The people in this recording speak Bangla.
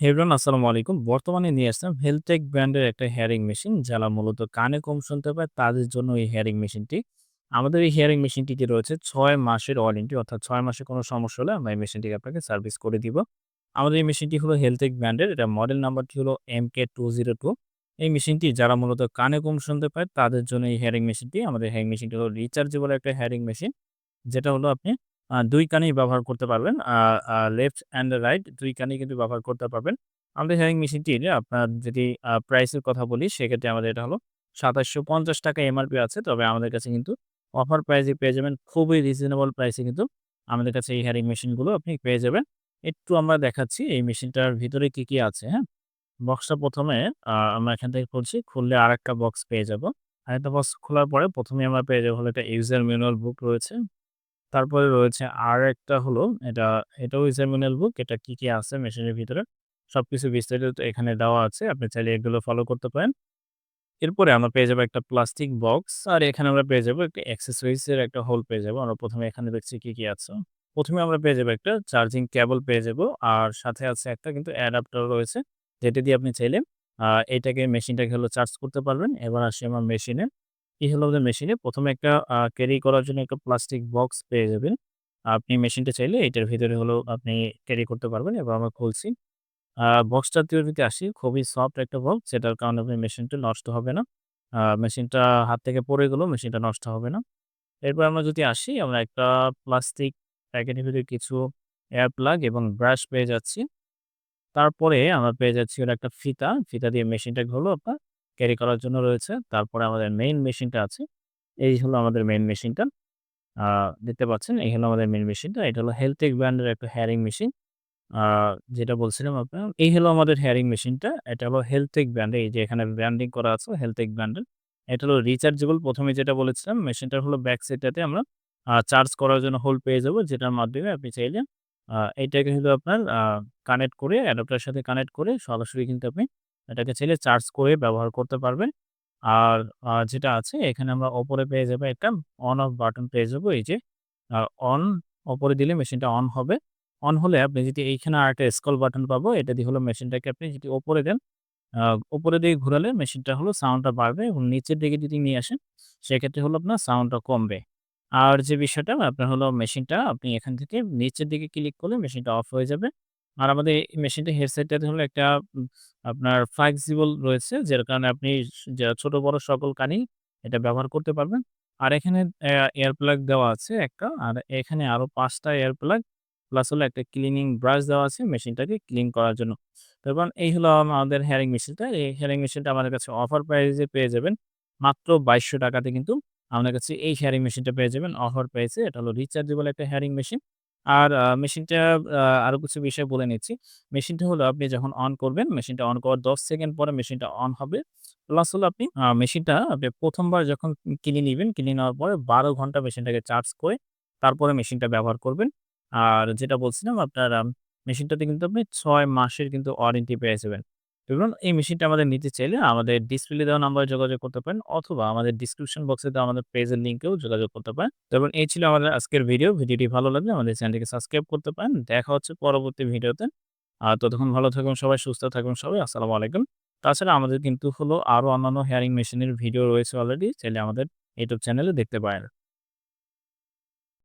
হে এভরিওয়ান আসসালামু আলাইকুম। বর্তমানে নিয়ে আসলাম হেলথটেক ব্র্যান্ডের একটা হেয়ারিং মেশিন। যারা মূলত কানে কম শুনতে পায়, তাদের জন্য এই হেয়ারিং মেশিনটি। আমাদের এই হেয়ারিং মেশিনটিতে রয়েছে ছয় মাসের ওয়ারেন্টি অর্থাৎ ছয় মাসে কোনো সমস্যা হলে আমরা এই মেশিনটিকে আপনাকে সার্ভিস করে দিব। আমাদের এই মেশিনটি হলো হেলথটেক ব্র্যান্ডের। এটা মডেল নাম্বারটি হলো MK202 এই মেশিনটি যারা মূলত কানে কম শুনতে পায়, তাদের জন্য এই হেয়ারিং মেশিনটি। আমাদের হেয়ারিং মেশিনটি হলো রিচার্জেবল একটা হেয়ারিং মেশিন। যেটা হলো আপনি ২ কানেই ব্যবহার করতে পারবেন। লেফট অ্যান্ড রাইট দুই কানেই কিন্তু ব্যবহার করতে পারবেন। আমাদের হেয়ারিং মেশিনটির আপনার যদি আ প্রাইস এর কথা বলি সেক্ষেত্রে আমাদের এটা হলো ৳২৭৫০ এমআরপি আছে। তবে আমাদের কাছে কিন্তু অফার প্রাইস পেয়ে যাবেন। খুবই রিজনেবল প্রাইস কিন্তু আমাদের কাছে এই হেয়ারিং মেশিনগুলো আপনি পেয়ে যাবেন। একটু আমরা দেখাচ্ছি এই মেশিনটার ভিতরে কি, কি আছে, হ্যাঁ? বক্সটা ১ম এ আ আমরা এখান থেকে খুলছি। খুললে আরেকটা বক্স পেয়ে যাব আর একটা বক্স খোলার পরে প্রথমে আমরা পেয়ে যাব হলো একটা ইউজার ম্যানুয়াল বুক রয়েছে। তারপরে রয়েছে আর একটা হলো এটা, এটাও ম্যানুয়াল বুক। এটা কি, কি আছে মেশিনের ভিতরে সবকিছু বিস্তারিত এখানে দেওয়া আছে। আপনি চাইলে এগুলো ফলো করতে পারেন। এরপরে আমরা পেয়ে যাব একটা প্লাস্টিক বক্স আর এখানে আমরা পেয়ে যাব একটা অ্যাক্সেসরিজ এর একটা হোল পেয়ে যাব। আমরা প্রথমে এখানে দেখছি কি, কি আছে। প্রথমে আমরা পেয়ে যাব একটা চার্জিং কেবল পেয়ে যাব। আর সাথে আছে একটা কিন্তু অ্যাডাপ্টার রয়েছে। যেটা দিয়ে আপনি চাইলে এটাকে মেশিনটাকে হলো চার্জ করতে পারবেন। এবার আসি আমার মেশিনে। এই হলো আমাদের মেশিনে প্রথমে একটা ক্যারি করার জন্য একটা প্লাস্টিক বক্স পেয়ে যাবেন। আপনি মেশিনটা চাইলে এটার ভিতরে হলো আপনি ক্যারি করতে পারবেন। এবার আমরা খুলছি। আ বক্সটাতেও যদি আসি, খুবই সফট একটা বক্স যেটার কারণে আপনি মেশিনটা নষ্ট হবে না। মেশিনটা হাত থেকে পড়ে গেলেও মেশিনটা নষ্ট হবে না। এরপর আমরা যদি আসি, আমরা একটা প্লাস্টিক প্যাকেটের ভিতরে কিছু এয়ার প্লাগ এবং ব্রাশ পেয়ে যাচ্ছি। তারপরে আমরা পেয়ে যাচ্ছি হলো একটা ফিতা। ফিতা দিয়ে মেশিনটা হলো আপনার ক্যারি করার জন্য রয়েছে। তারপরে আমাদের মেইন মেশিনটা আছে। এই হলো আমাদের মেইন মেশিনটা। দেখতে পাচ্ছেন এই হলো আমাদের মেইন মেশিনটা। এটা হলো হেলথটেক ব্র্যান্ডের একটা হেয়ারিং মেশিন। যেটা বলছিলাম আপনার, এই হলো আমাদের হেয়ারিং মেশিনটা। এটা হলো হেলথটেক ব্র্যান্ড এই যে এখানে ব্র্যান্ডিং করা আছে হেলথটেক ব্র্যান্ডের। এটা হলো রিচার্জেবল ১ম এ যেটা বলেছিলাম মেশিনটার হলো ব্যাক সাইডটাতে আমরা চার্জ করার জন্য হোল পেয়ে যাব। যেটার মাধ্যমে আপনি চাইলে, আ, এটাকে কিন্তু আপনার কানেক্ট করে অ্যাডাপ্টারের সাথে কানেক্ট করে সরাসরি কিন্তু আপনি এটাকে চাইলে চার্জ করে ব্যবহার করতে পারবেন। আর যেটা আছে এখানে আমরা ওপরে পেয়ে যাব একটা অন অফ বাটন পেয়ে যাব এই যে অন উপরে দিলে মেশিনটা অন হবে। অন হলে আপনি যদি এইখানে আরেকটা স্কল বাটন পাবো এটা দিয়ে হলো মেশিনটাকে আপনি যদি উপরে দেন, উপরের দিকে ঘোরালে মেশিনটা হলো সাউন্ডটা বাড়বে এবং নিচের দিকে যদি নিয়ে আসেন সেক্ষেত্রে হলো আপনার সাউন্ডটা কমবে। আর যে বিষয়টা আপনার হলো মেশিনটা আপনি এখান থেকে নিচের দিকে ক্লিক করলে মেশিনটা অফ হয়ে যাবে। আর আমাদের এই মেশিনটা হেডসেটটাতে হলো একটা আপনার ফ্লেক্সিবল রয়েছে, যার কারণে আপনি ছোট, বড় সকল কানেই এটা ব্যবহার করতে পারবেন। আর এখানে এয়ার প্লাগ দেওয়া আছে একটা। আর এখানে আরও পাঁচটা এয়ার প্লাগ প্লাস হলো একটা ক্লিনিং ব্রাশ দেওয়া আছে মেশিনটাকে ক্লিন করার জন্য। তারপর এই হলো আমাদের হেয়ারিং মেশিনটা। এই হেয়ারিং মেশিনটা আমাদের কাছে অফার প্রাইস পেয়ে যাবেন। মাত্র ৳২২০০ তে কিন্তু আমাদের কাছে এই হেয়ারিং মেশিনটা পেয়ে যাবেন অফার প্রাইস। এটা হলো রিচার্জেবল একটা হেয়ারিং মেশিন। আর মেশিনটা আরও কিছু বিষয় বলে নিচ্ছি। মেশিনটা হলো আপনি যখন অন করবেন মেশিনটা অন করার ১০ সেকেন্ড পরে মেশিনটা অন হবে। প্লাস হলো আপনি মেশিনটা আপনি প্রথমবার যখন কিনে নিবেন, কিনে নেওয়ার পরে ১২ ঘণ্টা মেশিনটাকে চার্জ করে তারপরে মেশিনটা ব্যবহার করবেন। আর যেটা বলছিলাম আপনার মেশিনটাতে কিন্তু আপনি ছয় মাসের কিন্তু ওয়ারেন্টি পেয়ে যাবেন। এবং এই মেশিনটা আমাদের নিতে চাইলে আমাদের ডিসপ্লে দেওয়া নাম্বারে যোগাযোগ করতে পারেন অথবা আমাদের ডেসক্রিপশন বক্সে দেওয়া আমাদের পেজের লিঙ্কেও যোগাযোগ করতে পারেন। এবং এই ছিল আমাদের আজকের ভিডিও। ভিডিওটি ভালো লাগলে আমাদের চ্যানেলটিকে সাবস্ক্রাইব করতে পারেন। দেখা হচ্ছে পরবর্তী ভিডিওতে। আর ততক্ষণ ভালো থাকুন সবাই, সুস্থ থাকুন সবাই। আসসালামু আলাইকুম। তাছাড়া আমাদের কিন্তু হলো আরও অন্যান্য হেয়ারিং মেশিনের ভিডিও রয়েছে অলরেডি। চাইলে আমাদের ইউটিউব চ্যানেলে দেখতে পারেন।